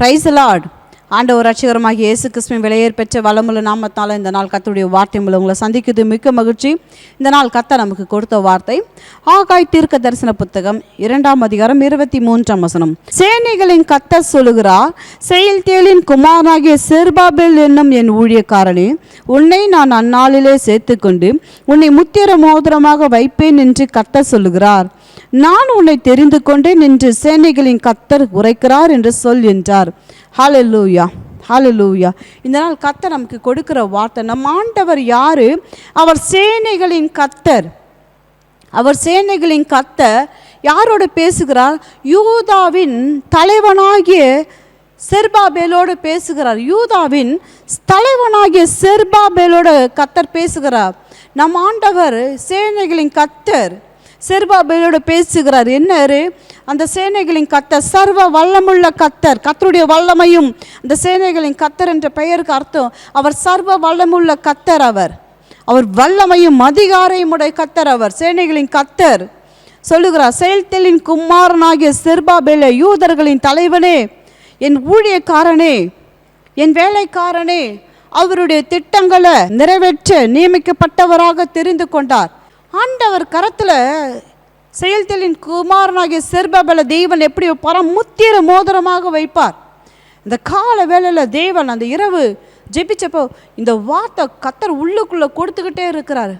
Price Lord ஆண்டவர் ரட்சகரமாக இயேசு கிறிஸ்துவின் விலையேற் பெற்ற வளமுள்ள நாமத்தால் இந்த நாள் கத்துடைய வார்த்தை மூலம் உங்களை சந்திக்குது மிக்க மகிழ்ச்சி. இந்த நாள் கத்த நமக்கு கொடுத்த வார்த்தை ஆகாய் தீர்க்க தரிசன புத்தகம் இரண்டாம் அதிகாரம் இருபத்தி மூன்றாம் வசனம். சேனைகளின் கத்த சொல்லுகிறார் செயல்தேலின் குமாரனாகிய செர்பாபெல் என்னும் என் ஊழியக்காரனே உன்னை நான் அந்நாளிலே சேர்த்துக்கொண்டு உன்னை முத்திர மோதிரமாக வைப்பேன் என்று கத்த சொல்லுகிறார். நான் உன்னை தெரிந்து கொண்டேன் என்று சேனைகளின் கத்தர் உரைக்கிறார் என்று சொல் என்றார். ஹalleluya ஹalleluya இந்த நாள் கத்தர் நமக்கு கொடுக்கிற வார்த்தை நம் ஆண்டவர் யாரு? அவர் சேனைகளின் கத்தர். அவர் சேனைகளின் கத்தர் யாரோடு பேசுகிறார்? யூதாவின் தலைவனாகிய செர்பாபேலோடு பேசுகிறார். யூதாவின் தலைவனாகிய செர்பாபேலோடு கத்தர் பேசுகிறார். நம் ஆண்டவர் சேனைகளின் கத்தர். செர்பாபேலோடு பேசுகிறார். என்னரு அந்த சேனைகளின் கத்தர் சர்வ வல்லமுள்ள கத்தர் கத்தருடைய வல்லமையும் அந்த சேனைகளின் கத்தர் என்ற பெயருக்கு அர்த்தம். அவர் சர்வ வல்லமுள்ள கத்தர் அவர். அவர் வல்லமையும் அதிகாரையும் உடைய கத்தர் அவர் சேனைகளின் கத்தர். சொல்லுகிறார் செயல்தலின் குமாரனாகிய செர்பாபேல யூதர்களின் தலைவனே என் ஊழியக்காரனே என் வேலைக்காரனே அவருடைய திட்டங்களை நிறைவேற்ற நியமிக்கப்பட்டவராக தெரிந்து கொண்டார். ஆண்டவர் கரத்தில் செயல்தலின் குமாரனாகிய செர்பபல தெய்வன் எப்படி வைப்பாரா முத்திர மோதிரமாக வைப்பார்? இந்த கால வேளையில் தேவன் அந்த இரவு ஜெபிச்சப்போ இந்த வார்த்தை கத்தர் உள்ளுக்குள்ளே கொடுத்துக்கிட்டே இருக்கிறாரு.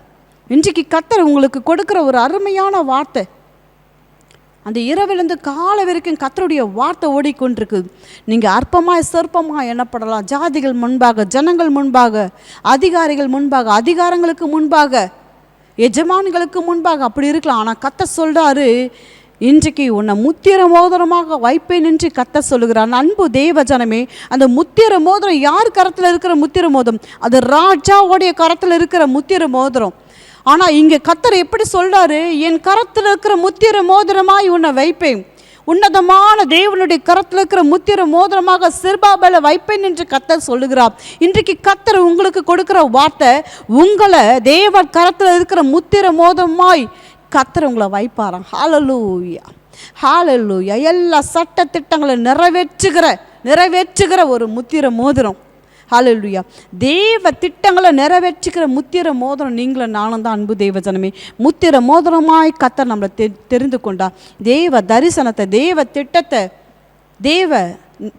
இன்றைக்கு கத்தர் உங்களுக்கு கொடுக்குற ஒரு அருமையான வார்த்தை. அந்த இரவிலிருந்து காலை வரைக்கும் கத்தருடைய வார்த்தை ஓடிக்கொண்டிருக்குது. நீங்கள் அற்பமாக சொற்பமாக எண்ணப்படலாம். ஜாதிகள் முன்பாக ஜனங்கள் முன்பாக அதிகாரிகள் முன்பாக அதிகாரங்களுக்கு முன்பாக எஜமான்களுக்கு முன்பாக அப்படி இருக்கலாம். ஆனால் கத்த சொல்கிறாரு இன்றைக்கு உன்னை முத்திர மோதிரமாக வைப்பேன் என்று கத்த சொல்லுகிறார். அன்பு தேவ ஜனமே அந்த முத்திர மோதிரம் யார் கரத்தில் இருக்கிற முத்திர மோதிரம்? அது ராஜாவுடைய கரத்தில் இருக்கிற முத்திர மோதிரம். ஆனால் இங்கே கத்தர் எப்படி சொல்கிறாரு என் கரத்தில் இருக்கிற முத்திர மோதிரமாய் உன்னை வைப்பேன். உன்னதமான தேவனுடைய கரத்தில் இருக்கிற முத்திர மோதிரமாக சிறுபாபல வைப்பேன் என்று கத்தர் சொல்லுகிறார். இன்றைக்கு கத்தர் உங்களுக்கு கொடுக்கிற வார்த்தை உங்களை தேவ கரத்தில் இருக்கிற முத்திர மோதிரமாய் கத்தர் உங்களை வைப்பாராம். ஹாலலூயா ஹாலலூயா எல்லா சட்ட திட்டங்களை நிறைவேற்றுகிற நிறைவேற்றுகிற ஒரு முத்திர மோதிரம். ஹalleluya தேவ திட்டங்களை நிறைவேற்றிக்கிற முத்திர மோதிரம் நீங்களும் நானும் தான் அன்பு தெய்வ ஜனமே முத்திர மோதிரமாய் கத்த நம்மளை தெ தெரிந்து கொண்டா தேவ தரிசனத்தை தேவ திட்டத்தை தேவ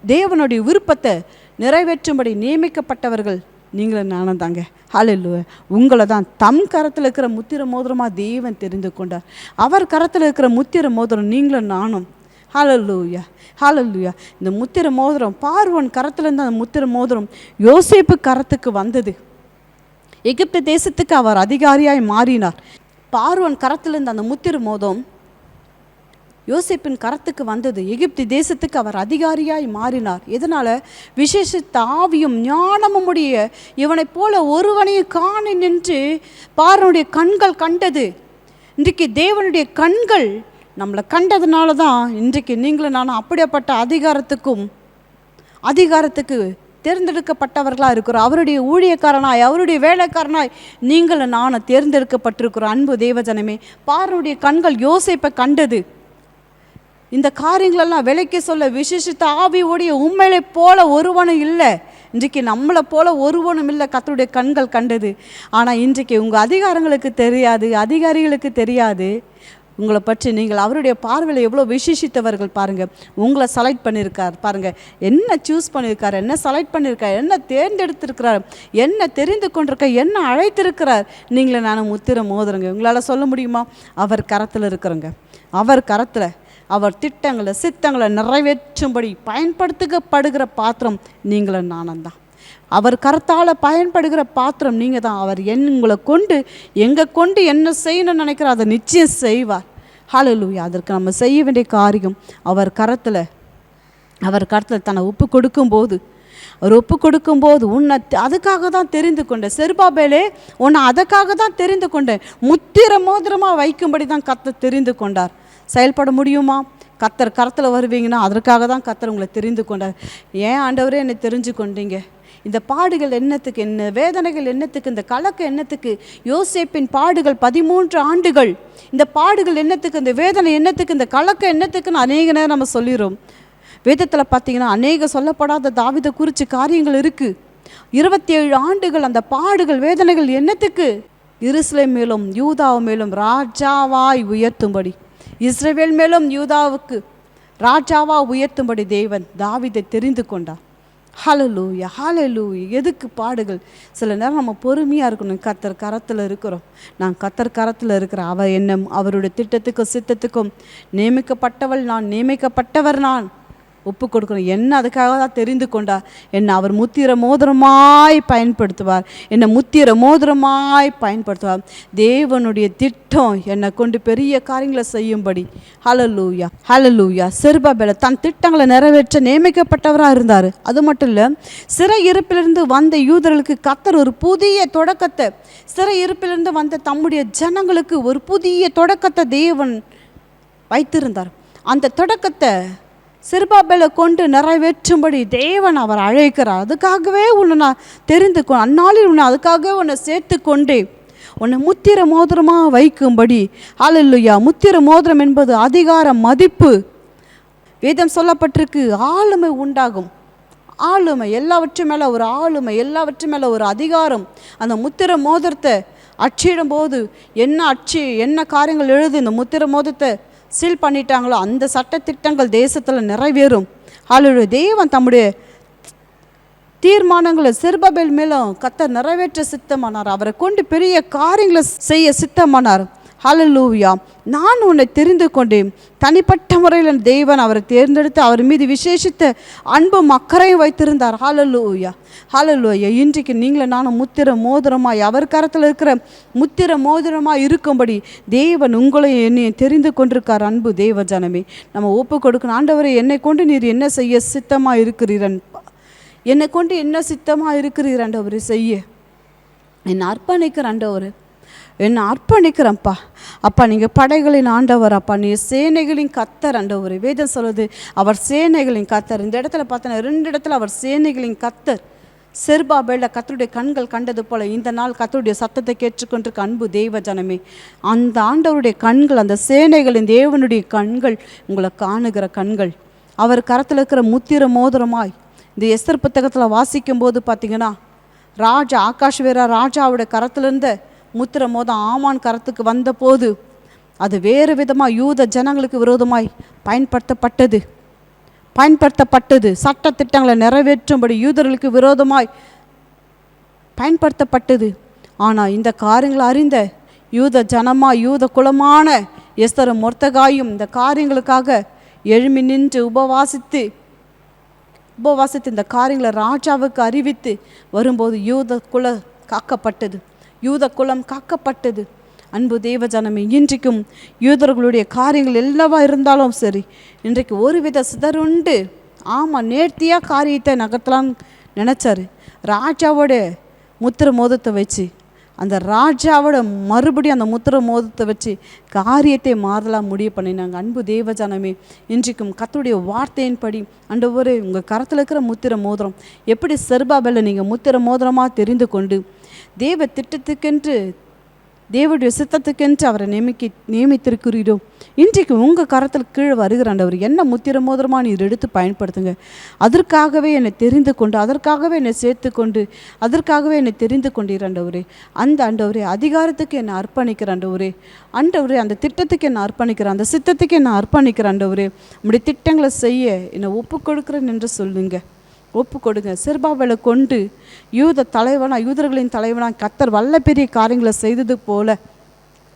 தேவனுடைய விருப்பத்தை நிறைவேற்றும்படி நியமிக்கப்பட்டவர்கள் நீங்களும் நானும் தாங்க. ஹalleluya உங்களை தான் தம் கரத்தில் இருக்கிற முத்திர மோதிரமாக தேவன் தெரிந்து கொண்டார். அவர் கரத்தில் இருக்கிற முத்திர மோதிரம் நீங்களும் நானும் ஹலலூயா ஹலலூயா இந்த முத்திர மோதிரம் பார்வன் கரத்துலேருந்து அந்த முத்திர மோதிரம் யோசேப்பு கரத்துக்கு வந்தது. எகிப்து தேசத்துக்கு அவர் அதிகாரியாய் மாறினார். பார்வன் கரத்திலிருந்து அந்த முத்திர மோதம் யோசிப்பின் கரத்துக்கு வந்தது. எகிப்து தேசத்துக்கு அவர் அதிகாரியாய் மாறினார். இதனால் விசேஷ ஆவியும் ஞானமும் உடைய இவனைப் போல ஒருவனையும் காண நின்று பார்வனுடைய கண்கள் கண்டது. இன்றைக்கு தேவனுடைய கண்கள் நம்மளை கண்டதுனால தான் இன்றைக்கு நீங்களும் நானும் அப்படியேப்பட்ட அதிகாரத்துக்கும் அதிகாரத்துக்கு தேர்ந்தெடுக்கப்பட்டவர்களாக இருக்கிறோம். அவருடைய ஊழியக்காரனாய் அவருடைய வேலைக்காரனாய் நீங்களும் நானும் தேர்ந்தெடுக்கப்பட்டிருக்கிறோம். அன்பு தேவஜனமே பாருடைய கண்கள் யோசிப்பை கண்டது. இந்த காரியங்களெல்லாம் விலைக்கு சொல்ல விசேஷித்த ஆவியோடைய உண்மையை போல ஒருவனும் இல்லை. இன்றைக்கு நம்மளை போல ஒருவனும் இல்லை கத்தருடைய கண்கள் கண்டது. ஆனால் இன்றைக்கு உங்கள் அதிகாரங்களுக்கு தெரியாது அதிகாரிகளுக்கு தெரியாது. உங்களை பற்றி நீங்கள் அவருடைய பார்வையில் எவ்வளோ விசேஷித்தவர்கள் பாருங்கள் உங்களை செலக்ட் பண்ணியிருக்கார் பாருங்கள் என்ன சூஸ் பண்ணியிருக்கார் என்ன செலக்ட் பண்ணியிருக்கார் என்ன தேர்ந்தெடுத்திருக்கிறார் என்ன தெரிந்து கொண்டிருக்க என்ன அழைத்திருக்கிறார். நீங்களே நான் முத்திர மோதுறங்க உங்களால் சொல்ல முடியுமா? அவர் கரத்தில் இருக்கிறங்க. அவர் கரத்தில் அவர் திட்டங்களை சித்தங்களை நிறைவேற்றும்படி பயன்படுத்தப்படுகிற பாத்திரம் நீங்களும் நானும் தான். அவர் கரத்தால் பயன்படுகிற பாத்திரம் நீங்கள் தான். அவர் என் உங்களை கொண்டு எங்கே கொண்டு என்ன செய்யணும்னு நினைக்கிற அதை நிச்சயம் செய்வார். ஹalleluya. அதற்கு நம்ம செய்ய வேண்டிய காரியம் அவர் கரத்தில் அவர் கரத்தில் தன்னை ஒப்பு கொடுக்கும்போது அவர் ஒப்பு கொடுக்கும்போது உன்னை அதுக்காக தான் தெரிந்து கொண்டேன். செருபாபேலே உன்னை அதுக்காக தான் தெரிந்து கொண்டேன். முத்திர மோதிரமாக வைக்கும்படி தான் கத்தை தெரிந்து கொண்டார். செயல்பட முடியுமா? கத்தர் கரத்தில் வருவீங்கன்னா அதற்காக தான் கத்தர் உங்களை தெரிந்து கொண்டார். ஏன் ஆண்டவரே என்னை தெரிஞ்சு கொண்டீங்க? இந்த பாடுகள் என்னத்துக்கு என்ன வேதனைகள் என்னத்துக்கு இந்த கலக்கு என்னத்துக்கு யோசேப்பின் பாடுகள் பதிமூன்று ஆண்டுகள். இந்த பாடுகள் என்னத்துக்கு இந்த வேதனை என்னத்துக்கு இந்த கலக்க என்னத்துக்குன்னு அநேக நேரம் நம்ம சொல்லிடுறோம் வேதத்தில் பார்த்தீங்கன்னா அநேக சொல்லப்படாத தாவித குறித்து காரியங்கள் இருக்குது இருபத்தி ஏழு ஆண்டுகள் அந்த பாடுகள் வேதனைகள் என்னத்துக்கு? இருஸ்லேம் மேலும் யூதா மேலும் ராஜாவாய் உயர்த்தும்படி. இஸ்ரேவேல் மேலும் யூதாவுக்கு ராஜாவா உயர்த்தும்படி தேவன் தாவிதை தெரிந்து கொண்டார். ஹalleluya ஹalleluya. எதுக்கு பாடுகள்? சில நேரம் நம்ம பொறுமையாக இருக்கணும். கத்தர் கரத்தில் இருக்கிறோம். நான் கத்தர் கரத்தில் இருக்கிற அவர் என்ன அவருடைய திட்டத்துக்கும் சித்தத்துக்கும் நியமிக்கப்பட்டவள் நான் நியமிக்கப்பட்டவர் நான். ஒப்பு கொடுக்கணும் என்ன அதுக்காக தான் தெரிந்து கொண்டார் என்னை அவர் முத்திர மோதிரமாய் பயன்படுத்துவார். என்னை முத்திர மோதிரமாய் பயன்படுத்துவார். தேவனுடைய திட்டம் என்னை கொண்டு பெரிய காரியங்களை செய்யும்படி. ஹலலூயா ஹலலூயா செருபாபேல தன் திட்டங்களை நிறைவேற்ற நியமிக்கப்பட்டவராக இருந்தார். அது மட்டும் இல்லை சிறை இருப்பிலிருந்து வந்த யூதர்களுக்கு கத்தர் ஒரு புதிய தொடக்கத்தை சிறை இருப்பிலிருந்து வந்த தம்முடைய ஜனங்களுக்கு ஒரு புதிய தொடக்கத்தை தேவன் வைத்திருந்தார். அந்த தொடக்கத்தை சிறுபாபேலை கொண்டு நிறைவேற்றும்படி தேவன் அவர் அழைக்கிறார். அதுக்காகவே உன்னை நான் தெரிந்து கொ அந்நாளில் உன்னை அதுக்காகவே உன்னை சேர்த்து கொண்டு உன்னை முத்திர மோதிரமாக வைக்கும்படி. ஆளில்லையா முத்திர மோதிரம் என்பது அதிகார மதிப்பு. வேதம் சொல்லப்பட்டிருக்கு ஆளுமை உண்டாகும். ஆளுமை எல்லாவற்றும் மேலே ஒரு ஆளுமை எல்லாவற்றும் மேலே ஒரு அதிகாரம். அந்த முத்திர மோதிரத்தை அச்சிடும் போது என்ன அச்சு என்ன காரியங்கள் எழுது? இந்த முத்திர மோதிரத்தை சீல் பண்ணிட்டாங்களோ அந்த சட்டத்திட்டங்கள் தேசத்தில் நிறைவேறும். அவளுடைய தெய்வம் தம்முடைய தீர்மானங்களை சிறுபபேல் மேலும் கத்த நிறைவேற்ற சித்தமானார். அவரை கொண்டு பெரிய காரியங்களை செய்ய சித்தமானார். ஹலலூவியா நான் உன்னை தெரிந்து கொண்டேன். தனிப்பட்ட முறையில் தேவன் அவரை தேர்ந்தெடுத்து அவர் மீது விசேஷித்த அன்பும் அக்கறையும் வைத்திருந்தார். ஹalleluya ஹலலூயா இன்றைக்கு நீங்களும் நானும் முத்திர மோதிரமாய் அவர் கரத்தில் இருக்கிற முத்திர மோதிரமாக இருக்கும்படி தேவன் உங்களையும் என்னையும் தெரிந்து கொண்டிருக்கார். அன்பு தேவ ஜனமே நம்ம ஒப்பு கொடுக்கணும். ஆண்டவரை என்னை கொண்டு நீர் என்ன செய்ய சித்தமாக இருக்கிறீரன் என்னை கொண்டு என்ன சித்தமாக இருக்கிறீர் ஆண்டவரை செய்ய. என்னை அர்ப்பணிக்கிற ஆண்டவர் என்னை அர்ப்பணிக்கிறேன்ப்பா. அப்பா நீங்கள் படைகளின் ஆண்டவர் அப்பா நீ சேனைகளின் கத்தர் ஆண்டவர் வேதம் சொல்லுது. அவர் சேனைகளின் கத்தர். இந்த இடத்துல பார்த்தோன்னா ரெண்டு இடத்துல அவர் சேனைகளின் கத்தர். செர்பாபேல கத்தருடைய கண்கள் கண்டது போல இந்த நாள் கத்தருடைய சத்தத்தை கேட்டுக்கொண்டிருக்க அன்பு தெய்வ ஜனமே. அந்த ஆண்டவருடைய கண்கள் அந்த சேனைகளின் தேவனுடைய கண்கள் உங்களை காணுகிற கண்கள். அவர் கரத்தில் இருக்கிற முத்திர மோதிரமாய் இந்த எஸ்தர் புத்தகத்தில் வாசிக்கும் போது பார்த்தீங்கன்னா ராஜா ஆகாஷ் வீரா ராஜாவுடைய கரத்திலிருந்த முத்திரம் போது ஆமான் கரத்துக்கு வந்தபோது அது வேறு விதமாக யூத ஜனங்களுக்கு விரோதமாய் பயன்படுத்தப்பட்டது. பயன்படுத்தப்பட்டது. சட்ட திட்டங்களை நிறைவேற்றும்படி யூதர்களுக்கு விரோதமாய் பயன்படுத்தப்பட்டது. ஆனால் இந்த காரியங்களை அறிந்த யூத ஜனமா யூத குலமான எஸ்தரும் மொர்த்தகாயும் இந்த காரியங்களுக்காக எழுமி நின்று உபவாசித்து உபவாசித்து இந்த காரியங்களை ராஜாவுக்கு அறிவித்து வரும்போது யூத குல காக்கப்பட்டது. யூத குலம் காக்கப்பட்டது. அன்பு தேவஜனமே இன்றைக்கும் யூதர்களுடைய காரியங்கள் எல்லாவா இருந்தாலும் சரி இன்றைக்கு ஒருவித சிதறுண்டு ஆமாம் நேர்த்தியாக காரியத்தை நகர்த்தலாம்னு நினச்சாரு. ராஜாவோட முத்திர மோதத்தை வச்சு அந்த ராஜாவோட மறுபடியும் அந்த முத்திர மோதத்தை வச்சு காரியத்தை மாறலாம் முடிவு பண்ணினாங்க. அன்பு தேவஜானமே இன்றைக்கும் கத்துடைய வார்த்தையின்படி ஆண்டவரே உங்கள் கரத்தில் இருக்கிற முத்திர மோதிரம் எப்படி செர்பாபெல்ல நீங்கள் முத்திர மோதிரமாக தெரிந்து கொண்டு தேவ திட்டத்துக்கென்று தேவடைய சித்தத்துக்கென்று அவரை நியமிக்க நியமித்திருக்கிறீரோ? இன்றைக்கு உங்கள் கரத்தில் கீழே வருகிற ஆண்டவர் என்ன முத்திர மோதிரமாக நீர் எடுத்து பயன்படுத்துங்க? அதற்காகவே என்னை தெரிந்து கொண்டு அதற்காகவே என்னை சேர்த்து கொண்டு அதற்காகவே என்னை தெரிந்து கொண்டீர் ஆண்டவரே. அந்த ஆண்டவரே அதிகாரத்துக்கு என்னை அர்ப்பணிக்கிற ஆண்டவரே. ஆண்டவரே அந்த திட்டத்துக்கு என்னை அர்ப்பணிக்கிறேன் அந்த சித்தத்துக்கு என்னை அர்ப்பணிக்கிற ஆண்டவரே. உங்களுடைய திட்டங்களை செய்ய என்னை ஒப்பு கொடுக்குறேன் என்று சொல்லுங்கள் ஒப்பு கொடுங்க சிறுபாவலை கொண்டு யூத தலைவனா யூதர்களின் தலைவனா கத்தர் வல்ல பெரிய காரியங்களை செய்தது போல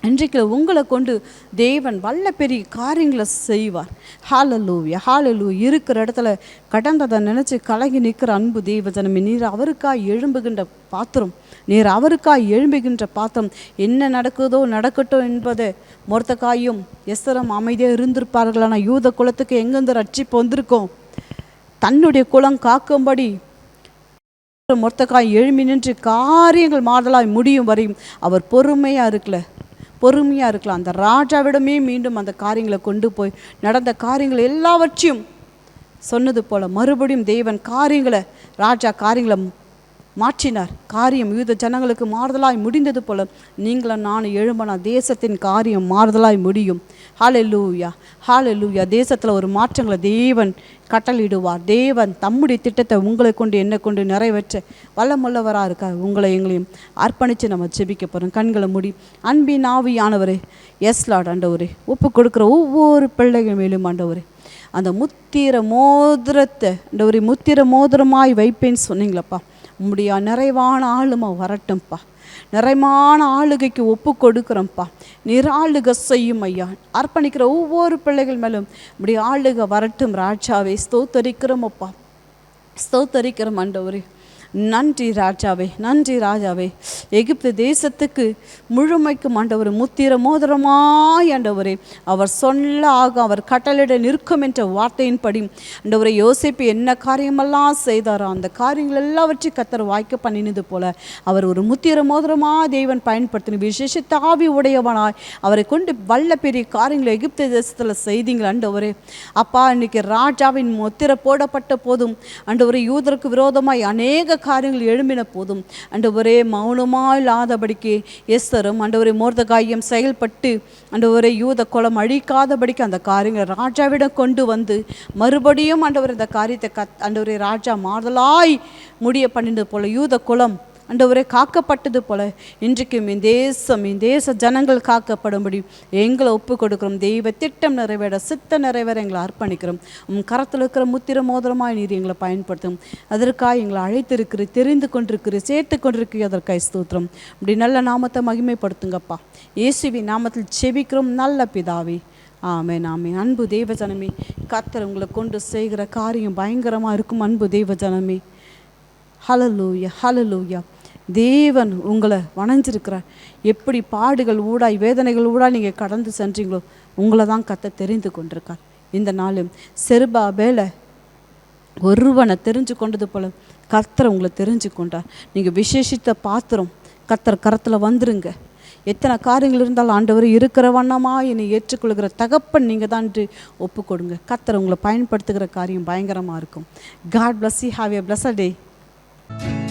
இன்றைக்கு உங்களை கொண்டு தேவன் வல்ல பெரிய காரியங்களை செய்வார். ஹாலலூயா ஹாலலூ இருக்கிற இடத்துல கடந்ததை நினச்சி கலங்கி நிற்கிற அன்பு தெய்வ நீர் அவருக்காக எழும்புகின்ற பாத்திரம் நீர் அவருக்காக எழும்புகின்ற பாத்திரம் என்ன நடக்குதோ நடக்கட்டும் என்பதை மொர்த்தக்காயும் எஸ்தரம் அமைதியாக இருந்திருப்பார்கள் ஆனால் யூத குலத்துக்கு எங்கேருந்து ரட்சிப்பு வந்திருக்கோம்? தன்னுடைய குலம் காக்கும்படி மொத்தக்காய் எழுமி நின்று காரியங்கள் மாறுதலாய் முடியும் வரையும் அவர் பொறுமையாக இருக்கல. பொறுமையாக இருக்கலாம் அந்த ராஜாவிடமே மீண்டும் அந்த காரியங்களை கொண்டு போய் நடந்த காரியங்கள் எல்லாவற்றையும் சொன்னது போல் மறுபடியும் தேவன் காரியங்களை ராஜா காரியங்களை மாற்றினார். காரியம் யூத ஜனங்களுக்கு மாறுதலாய் முடிந்தது போல நீங்களும் நான் எழும்பனா தேசத்தின் காரியம் மாறுதலாய் முடியும். ஹalleluya ஹalleluya தேசத்தில் ஒரு மாற்றங்களை தேவன் கட்டளிடுவார் தேவன் தம்முடைய திட்டத்தை உங்களை கொண்டு என்னை கொண்டு நிறைவேற்ற வல்லமுள்ளவராக இருக்கார். உங்களை எங்களையும் அர்ப்பணித்து நம்ம செபிக்க போகிறோம் கண்களை முடி அன்பின் ஆவியானவரே எஸ் லார்ட் ஆண்டவரே ஒப்பு கொடுக்குற ஒவ்வொரு பிள்ளைகள் மேலும் ஆண்டவரே அந்த முத்திர மோதிரத்தை ஆண்டவரே முத்திர மோதிரமாய் வைப்பேன்னு சொன்னீங்களப்பா. உம்முடைய நிறைவான ஆளுமா வரட்டும்ப்பா நிறைவான ஆளுகைக்கு ஒப்பு கொடுக்குறோம்ப்பா நிராளுக செய்யும் ஐயா. அர்ப்பணிக்கிற ஒவ்வொரு பிள்ளைகள் மேலும் இப்படி ஆளுக வரட்டும் ராஜாவை. ஸ்தோத்தரிக்கிறோம் அப்பா. ஸ்தோத்தரிக்கிறோம் ஆண்டவரே. நன்றி ராஜாவே நன்றி ராஜாவே. எகிப்து தேசத்துக்கு முழுமைக்கும் ஆண்டவர் முத்திர மோதிரமாய் ஆண்டவரே. அவர் சொல்ல ஆகும் அவர் கட்டளிட நிற்கும் என்ற வார்த்தையின்படி ஆண்டவரை யோசிப்பு என்ன காரியமெல்லாம் செய்தாரோ அந்த காரியங்கள் எல்லாவற்றையும் கத்தர் வாய்க்க பண்ணினது போல அவர் ஒரு முத்திர மோதிரமா தேவன் பயன்படுத்தின விசேஷ தாவி உடையவனாய் அவரை கொண்டு வல்ல பெரிய காரியங்களை எகிப்து தேசத்தில் செய்தீங்கள் ஆண்டவரே. அப்பா இன்னைக்கு ராஜாவின் முத்திர போடப்பட்ட போதும் ஆண்டவரே யூதருக்கு விரோதமாய் அநேக காரியங்கள் எழும்பின போதும் ஆண்டவரே மௌனமாக இல்லாதபடிக்கு எஸ்தரும் ஆண்டவரே மோர்தகாயம் செயல்பட்டு ஆண்டவரே யூத குலம் அழிக்காதபடிக்கு அந்த காரியங்களை ராஜாவிடம் கொண்டு வந்து மறுபடியும் ஆண்டவர் இந்த காரியத்தை கத் ஆண்டவரே ராஜா மாறுதலாய் முடிய பண்ணினது போல யூத குலம் அண்டவரே காக்கப்பட்டது போல இன்றைக்கும் இந்த தேசம் என் தேச ஜனங்கள் காக்கப்படும்படி எங்களை ஒப்பு கொடுக்கிறோம் தெய்வ திட்டம் நிறைவேற சித்த நிறைவேற எங்களை அர்ப்பணிக்கிறோம். உம் கரத்தில் இருக்கிற முத்திர மோதிரமாய் நீர் எங்களை பயன்படுத்தும். அதற்காக எங்களை அழைத்திருக்கிற தெரிந்து கொண்டிருக்கிற சேர்த்து கொண்டிருக்கிற அதற்காக ஸ்தூத்திரம். இப்படி நல்ல நாமத்தை மகிமைப்படுத்துங்கப்பா. இயேசுவி நாமத்தில் செபிக்கிறோம் நல்ல பிதாவே. ஆமே நாமே அன்பு தெய்வ ஜனமே கத்தர் உங்களை கொண்டு செய்கிற காரியம் பயங்கரமாக இருக்கும். அன்பு தெய்வ ஜனமே. ஹலலூயா ஹலலூயா தேவன் உங்களை வணைஞ்சிருக்கிறார். எப்படி பாடுகள் ஊடாய் வேதனைகள் ஊடாய் நீங்கள் கடந்து சென்றீங்களோ உங்களை தான் கத்த தெரிந்து கொண்டிருக்கார். இந்த நாளும் செருபா வேலை ஒருவனை தெரிஞ்சு கொண்டது போல கர்த்தரை உங்களை தெரிஞ்சு கொண்டார். நீங்கள் விசேஷித்த பாத்திரம் கர்த்தர் கரத்தில் வந்துருங்க. எத்தனை காரியங்கள் இருந்தாலும் ஆண்டவர் இருக்கிற வண்ணமா என்னை ஏற்றுக்கொள்கிற தகப்பன் நீங்கள் தான் என்று ஒப்பு கொடுங்க கர்த்தர் உங்களை பயன்படுத்துகிற காரியம் பயங்கரமாக இருக்கும். God bless you have have blessed day Bye.